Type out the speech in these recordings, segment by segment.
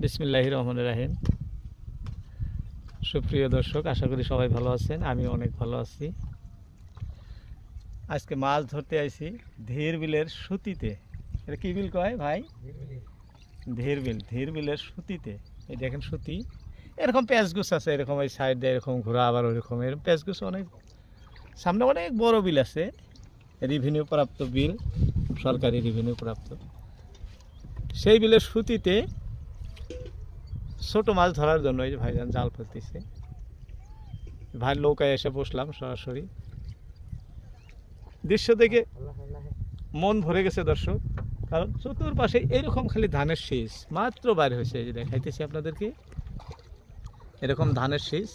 বিসমিল্লাহ রহমান রাহিম। সুপ্রিয় দর্শক, আশা করি সবাই ভালো আছেন আমি অনেক ভালো আছি। আজকে মাছ ধরতে আইছি ধীর বিলের সুতিতে। এটা কি বিল কয় ভাই? ধীর বিল। ধীর বিলের সুতিতে। এই দেখেন সুতি। এরকম প্যাঁচগুছ আছে, এরকম এই সাইড দিয়ে এরকম ঘোরা, আবার ওইরকম। এরকম প্যাঁচগুছ অনেক। সামনে অনেক বড় বিল আছে। রেভিনিউ প্রাপ্ত বিল, সরকারি রেভিনিউ প্রাপ্ত। সেই বিলের সুতিতে ছোট মাছ ধরার জন্য এই যে ভাইজান জাল ফেলতেছে। ভাই নৌকায় এসে বসলাম সরাসরি। দৃশ্য দেখে মন ভরে গেছে দর্শক, কারণ চতুর্পাশে এরকম খালি ধানের শীষ, মাত্র বাইরে হয়েছে। এই যে দেখাইতেছি আপনাদেরকে। এরকম ধানের শীষ,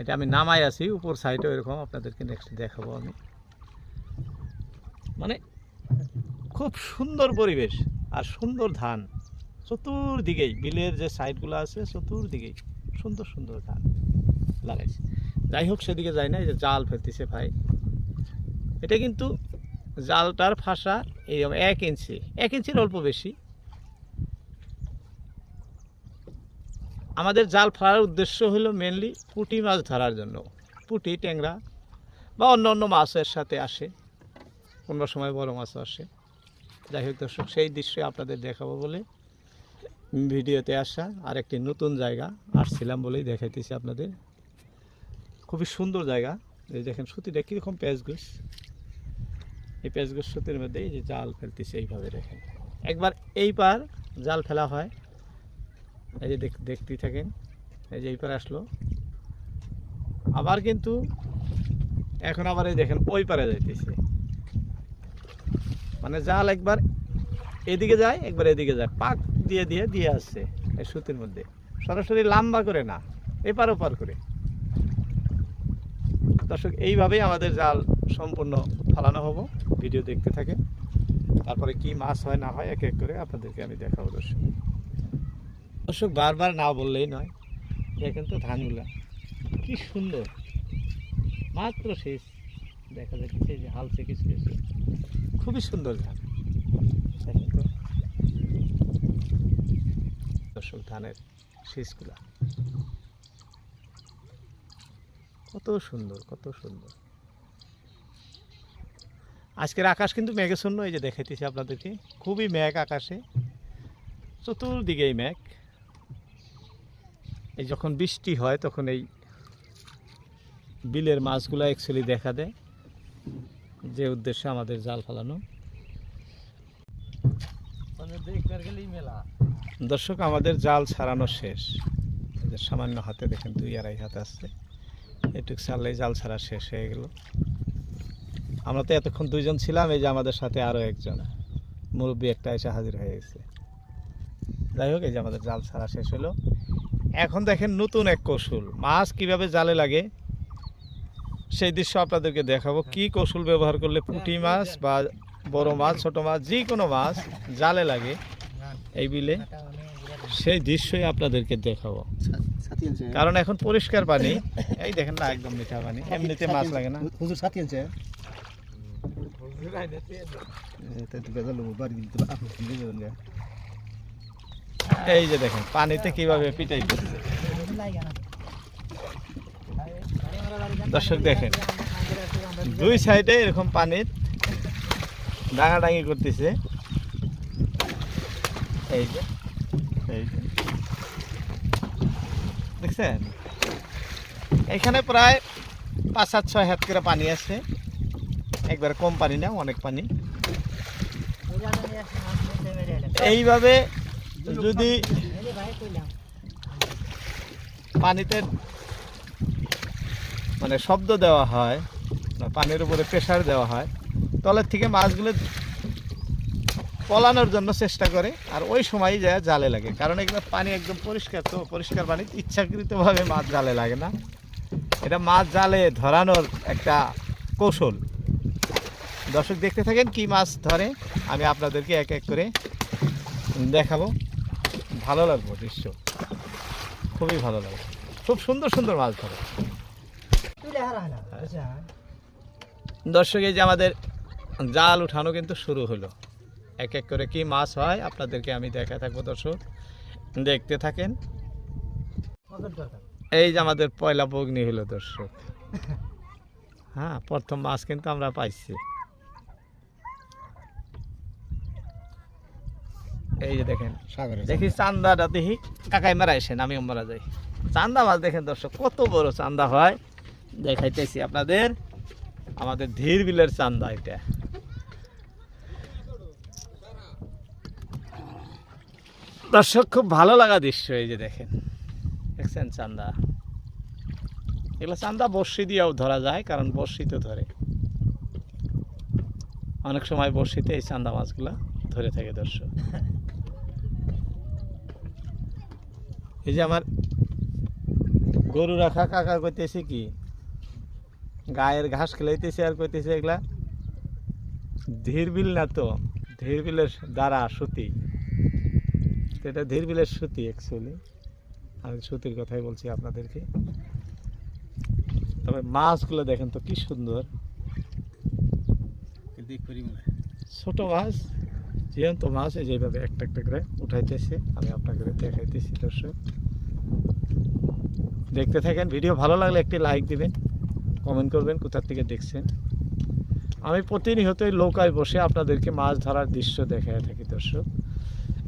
এটা আমি নামাই আছি, উপর সাইডেও এরকম আপনাদেরকে নেক্সট দেখাবো আমি। মানে খুব সুন্দর পরিবেশ আর সুন্দর ধান। চতুর্দিকেই, বিলের যে সাইডগুলো আছে চতুর্দিকেই সুন্দর সুন্দর ধান লাগাইছে। যাই হোক, সেদিকে যায় না এই যে জাল ফেলতেছে ভাই। এটা কিন্তু জালটার ফাঁসা এইরকম এক ইঞ্চি, এক ইঞ্চির অল্প বেশি। আমাদের জাল ফেলার উদ্দেশ্য হলো মেনলি পুঁটি মাছ ধরার জন্য। পুঁটি, ট্যাংরা বা অন্য অন্য মাছের সাথে আসে। কোনো সময় বড় মাছও আসে। যাই হোক দর্শক, সেই দৃশ্য আপনাদের দেখাবো বলে ভিডিওতে আসা আর একটি নতুন জায়গা আসছিলাম বলেই দেখাইতেছি আপনাদের। খুবই সুন্দর জায়গা। এই দেখেন সুতিটা কীরকম প্যাঁচগুস এই প্যাঁচগুস সুতির মধ্যে এই যে জাল ফেলতেছে এইভাবে দেখেন। একবার এই পার জাল ফেলা হয়। এই যে দেখ দেখতেই থাকেন। এই যে এই পার আসলো। আবার কিন্তু এখন আবার এই দেখেন ওই পারে যাইতেছে। মানে জাল একবার এদিকে যায়, একবার এদিকে যায়। পাক দিয়ে দিয়ে দিয়ে আসছে এই সুতির মধ্যে। সরাসরি লম্বা করে না, এপার ওপার করে। দর্শক, এইভাবেই আমাদের জাল সম্পূর্ণ ফালানো হব। ভিডিও দেখতে থাকে তারপরে কি মাছ হয়, না হয়, এক এক করে আপনাদেরকে আমি দেখাবো দর্শক। দর্শক, বারবার না বললেই নয়, দেখেন তো ধানগুলা। কি সুন্দর। মাত্র শেষ। দেখা যাচ্ছে যে হালছে কিছু কিছু। খুবই সুন্দর ধান। দেখেন তো। দর্শক ধানের শীষগুলা। কত সুন্দর কত সুন্দর। আজকের আকাশ কিন্তু মেঘেশূন্য এই যে দেখাইতেছি আপনাদেরকে। খুবই মেঘ আকাশে। চতুর্দিকেই মেঘ। এই যখন বৃষ্টি হয়, তখন এই বিলের মাছগুলো অ্যাকচুয়ালি দেখা দেয়। যে উদ্দেশ্যে আমাদের জাল ফেলানো। দর্শক, আমাদের জাল ছাড়ানো শেষ। সামান্য হাতে দেখেন, দুই আড়াই হাত আসছে এটুক ছাড়লেই জাল ছাড়া শেষ হয়ে গেল। আমরা তো এতক্ষণ দুইজন ছিলাম, এই যে আমাদের সাথে আরও একজন। মুরব্বী একটা এসে হাজির হয়ে গেছে। যাই হোক, এই যে আমাদের জাল ছাড়া শেষ হলো। এখন দেখেন নতুন এক কৌশল। মাছ কীভাবে জালে লাগে, সেই দৃশ্য আপনাদেরকে দেখাবো। কি কৌশল ব্যবহার করলে পুঁটি মাছ বা বড় মাছ ছোট মাছ যে কোনো মাছ জালে লাগে। এই বিলে সেই দৃশ্যই আপনাদেরকে দেখাবো। কারণ এখন পরিষ্কার পানি। এই দেখেন না একদম মিঠা পানি। এমনিতে মাছ লাগে না। হুজুর সাথী না। এই যে দেখেন পানিতে কীভাবে পিটাই করছে দর্শক দেখেন দুই সাইডে এরকম পানির ডাঙাডাঙি করতেছে। এই যে এই যে। দেখছেন? এখানে প্রায় পাঁচ সাত ছয় হাত করে পানি আছে। একবার কম পানি না, অনেক পানি। এইভাবে যদি পানিতে মানে শব্দ দেওয়া হয় পানির উপরে প্রেশার দেওয়া হয় তলের থেকে মাছগুলো পলানোর জন্য চেষ্টা করে আর ওই সময়ই যায় জালে লাগে। কারণ এগুলো পানি একদম পরিষ্কার তো পরিষ্কার পানি ইচ্ছাকৃতভাবে মাছ জালে লাগে না। এটা মাছ জালে ধরানোর একটা কৌশল। দর্শক দেখতে থাকেন কি মাছ ধরে আমি আপনাদেরকে এক এক করে দেখাবো। ভালো লাগবে দৃশ্য। খুবই ভালো লাগবে খুব সুন্দর সুন্দর মাছ ধরে। দর্শক এই যে আমাদের জাল উঠানো কিন্তু শুরু হলো। এক এক করে কি মাছ হয় আপনাদেরকে আমি দেখা থাকব দর্শক। দেখতে থাকেন। এই যে আমাদের পয়লা বগ্নি হলো দর্শক। হ্যাঁ প্রথম মাছ কিন্তু আমরা পাইছি। এই যে দেখেন সাগরে দেখি চান্দাটা দেখি। কাকাই মারা আসেন আমি মারা যাই। চান্দা মাছ দেখেন দর্শক কত বড় চান্দা হয়। দেখাইতেছি আপনাদের। আমাদের ধীর বিলের চান্দা এটা। দর্শক, খুব ভালো লাগা দৃশ্য এই যে দেখেন। দেখছেন চান্দা? এগুলো চান্দা বর্ষি দিয়েও ধরা যায়, কারণ বর্ষি তো ধরে। অনেক সময় বর্ষিতে এই চান্দা মাছগুলো ধরে থাকে দর্শক। এই যে আমার গরু রাখা, কাকা কইতেছে কি, গায়ের ঘাস খেলাইতেছে আর কইতেছে এগুলা ধীর বিল না তো ধীর বিলের দ্বারা সুতি। তো এটা ধীর বিলের সুতি অ্যাকচুয়ালি আমি সুতির কথাই বলছি আপনাদেরকে। তবে মাছগুলো দেখেন তো কি সুন্দর। ছোট মাছ জীবন্ত মাছ এই যেভাবে একটা একটা করে উঠাইতেছে। আমি আপনাকে দেখাইতেছি দর্শক। দেখতে থাকেন ভিডিও ভালো লাগলে একটি লাইক দিবেন কমেন্ট করবেন কোথার থেকে দেখছেন। আমি প্রতিনিয়তই নৌকায় বসে আপনাদেরকে মাছ ধরার দৃশ্য দেখাই থাকি দর্শক।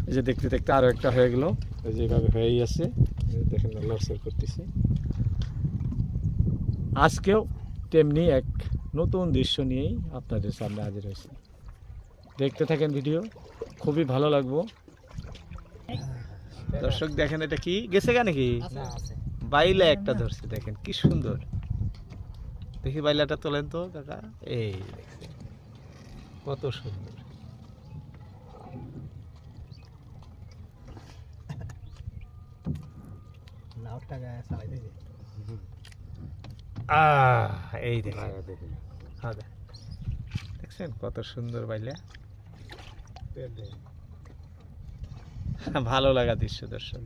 এই যে দেখতে দেখতে আরও একটা হয়ে গেল। এই যে এইভাবে হয়েই আছে। দেখেন লড়সর করতেছি। আজকেও তেমনি এক নতুন দৃশ্য নিয়েই আপনাদের সামনে হাজির হয়েছি। দেখতে থাকেন ভিডিও খুবই ভালো লাগবো। দর্শক দেখেন এটা কি? গেছে কেন কি বাইলা একটা ধরছে দেখেন কি সুন্দর। দেখি বাইলাটা তোলেন তো কাকা। এই কত সুন্দর। এই দেখেন হ্যাঁ দেখছেন কত সুন্দর বাইলা? ভালো লাগা দৃশ্য দর্শন।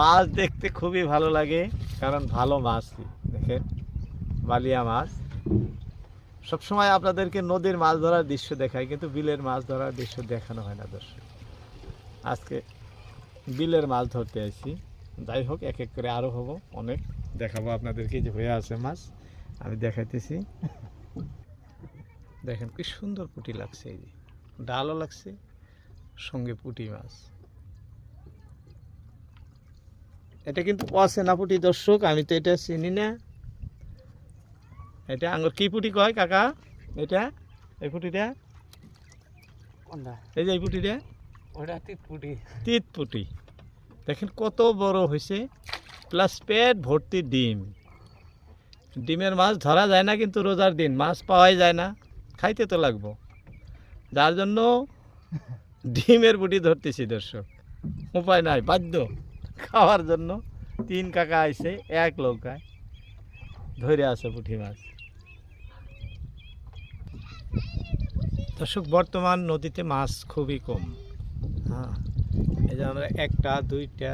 মাছ দেখতে খুবই ভালো লাগে কারণ ভালো মাছ দেখেন। বালিয়া মাছ। সবসময় আপনাদেরকে নদীর মাছ ধরার দৃশ্য দেখায় কিন্তু বিলের মাছ ধরার দৃশ্য দেখানো হয় না দর্শক। আজকে বিলের মাছ ধরতে আসি যাই হোক এক এক করে আরও হব অনেক। দেখাবো আপনাদেরকে যে হয়ে আছে মাছ আমি দেখাইতেছি। দেখেন কি সুন্দর পুঁটি লাগছে এই যে। ডালও লাগছে সঙ্গে পুঁটি মাছ। এটা কিন্তু অচেনা পুটি দর্শক? আমি তো এটা চিনি না। এটা আঙ্গুর কি পুটি কয় কাকা? এটা? এই পুঁটিটা? এই যে এই পুঁটিটা? ওটা তিত পুটি তিত পুঁটি দেখেন কত বড় হয়েছে প্লাস পেট ভর্তি ডিম। ডিমের মাছ ধরা যায় না কিন্তু রোজার দিন, মাছ পাওয়াই যায় না, খাইতে তো লাগবো। যার জন্য ডিমের বুটি ধরতেছি দর্শক, উপায় নাই, বাধ্য। খাওয়ার জন্য তিন কাকা আইছে, এক নৌকায় ধরে আছে পুঁটি মাছ। দর্শক, বর্তমান নদীতে মাছ খুবই কম। হ্যাঁ। এই যে আমরা একটা, দুইটা,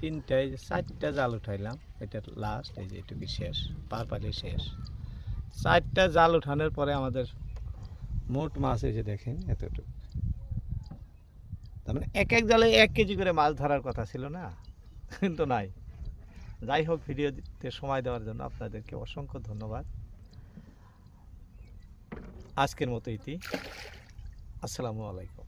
তিনটা, এই যে চারটা জাল উঠাইলাম, এটা লাস্ট এই যে এটুকু শেষ পারপালি শেষ। চারটা জাল উঠানোর পরে আমাদের মোট মাছ এই যে দেখেন, এতটুকু। তার মানে এক এক জালে এক কেজি করে মাছ ধরার কথা ছিল না? কিন্তু নাই। যাই হোক ভিডিও দিতে সময় দেওয়ার জন্য আপনাদেরকে অসংখ্য ধন্যবাদ। আজকের মতো ইতি আসসালামু আলাইকুম।